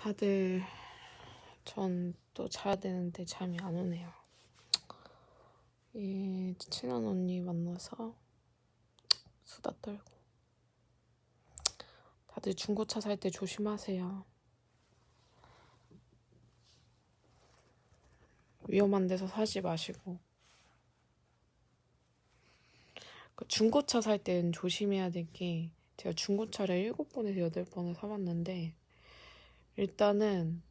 다들 전 또 자야 되는데 잠이 안 오네요. 이 친한 언니 만나서 수다 떨고 다들 중고차 살 때 조심하세요. 위험한 데서 사지 마시고 그 중고차 살 때는 조심해야 될 게 제가 중고차를 7번에서 8번을 사봤는데 일단은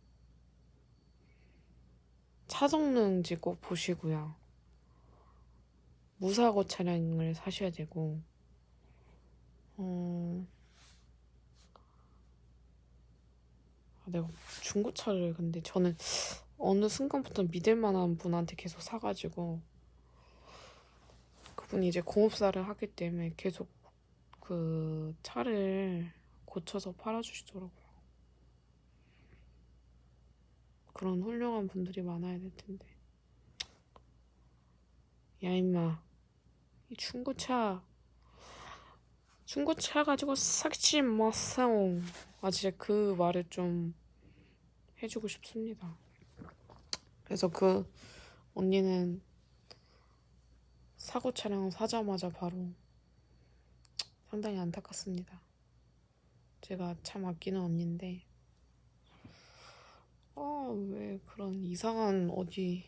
차 성능지 꼭 보시고요. 무사고 차량을 사셔야 되고, 어, 아, 내가 중고차를 근데 저는 어느 순간부터 믿을 만한 분한테 계속 사가지고, 그분이 이제 공업사를 하기 때문에 계속 그 차를 고쳐서 팔아주시더라고요. 그런 훌륭한 분들이 많아야 될 텐데. 야, 임마. 이 중고차, 중고차 가지고 삭지 마세요. 아, 진짜 그 말을 좀 해주고 싶습니다. 그래서 그 언니는 사고 차량 사자마자 바로 상당히 안타깝습니다. 제가 참 아끼는 언니인데, 아, 왜 그런 이상한 어디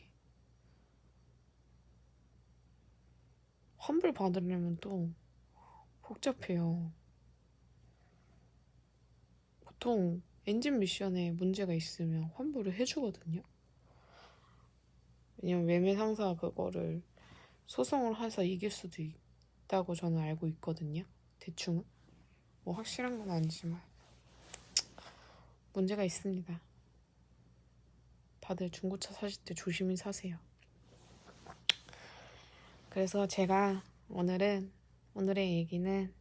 환불 받으려면 또 복잡해요. 보통 엔진 미션에 문제가 있으면 환불을 해주거든요. 왜냐면 매매 상사가 그거를 소송을 해서 이길 수도 있다고 저는 알고 있거든요. 대충은. 뭐 확실한 건 아니지만. 문제가 있습니다. 다들 중고차 사실 때 조심히 사세요. 그래서 제가 오늘은 오늘의 얘기는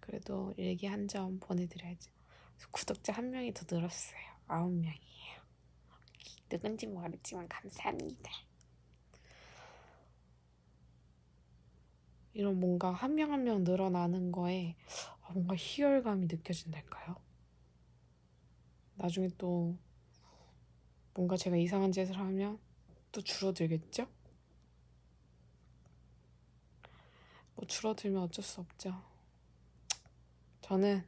그래도 일기 한 점 보내드려야죠. 구독자 한 명이 더 늘었어요. 아홉 명이에요. 누군지 모르지만 감사합니다. 이런 뭔가 한 명 한 명 늘어나는 거에 뭔가 희열감이 느껴진달까요? 나중에 또 뭔가 제가 이상한 짓을 하면 또 줄어들겠죠? 뭐 줄어들면 어쩔 수 없죠. 저는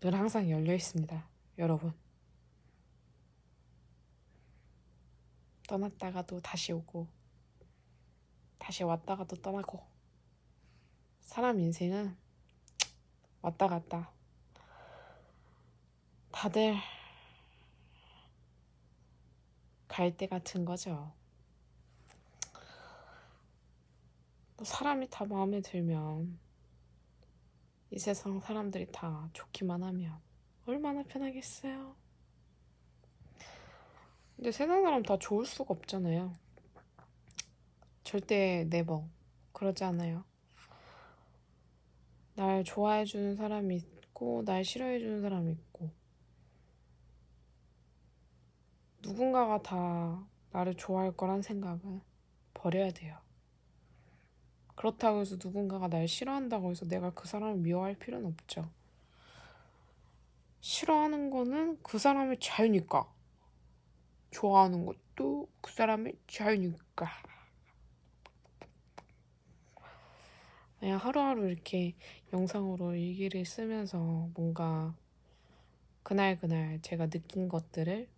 늘 항상 열려 있습니다. 여러분. 떠났다가도 다시 오고, 다시 왔다가도 떠나고, 사람 인생은 왔다 갔다. 다들 갈 때 같은 거죠. 뭐 사람이 다 마음에 들면 이 세상 사람들이 다 좋기만 하면 얼마나 편하겠어요. 근데 세상 사람 다 좋을 수가 없잖아요. 절대 네버 그러지 않아요. 날 좋아해주는 사람이 있고 날 싫어해주는 사람이 있고 누군가가 다 나를 좋아할 거란 생각은 버려야 돼요. 그렇다고 해서 누군가가 날 싫어한다고 해서 내가 그 사람을 미워할 필요는 없죠. 싫어하는 거는 그 사람의 자유니까. 좋아하는 것도 그 사람의 자유니까. 그냥 하루하루 이렇게 영상으로 일기를 쓰면서 뭔가 그날그날 제가 느낀 것들을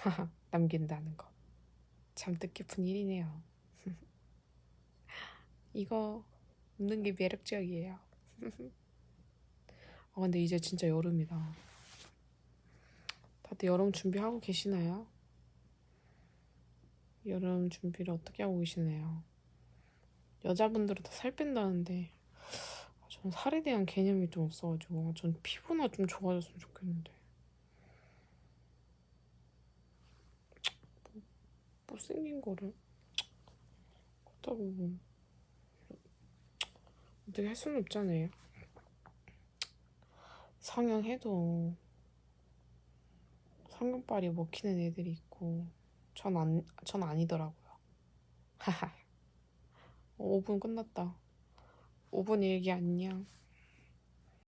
남긴다는 거. 참 뜻깊은 일이네요. 이거 웃는 게 매력적이에요. 아, 근데 이제 진짜 여름이다. 다들 여름 준비하고 계시나요? 여름 준비를 어떻게 하고 계시나요? 여자분들은 다 살 뺀다는데 전 살에 대한 개념이 좀 없어가지고 전 피부나 좀 좋아졌으면 좋겠는데 못생긴 거를 그렇다고 어떻게 할 수는 없잖아요. 성형해도 성형빨이 먹히는 애들이 있고 전, 안, 전 아니더라고요. 하하. 5분 끝났다. 5분 일기 안녕.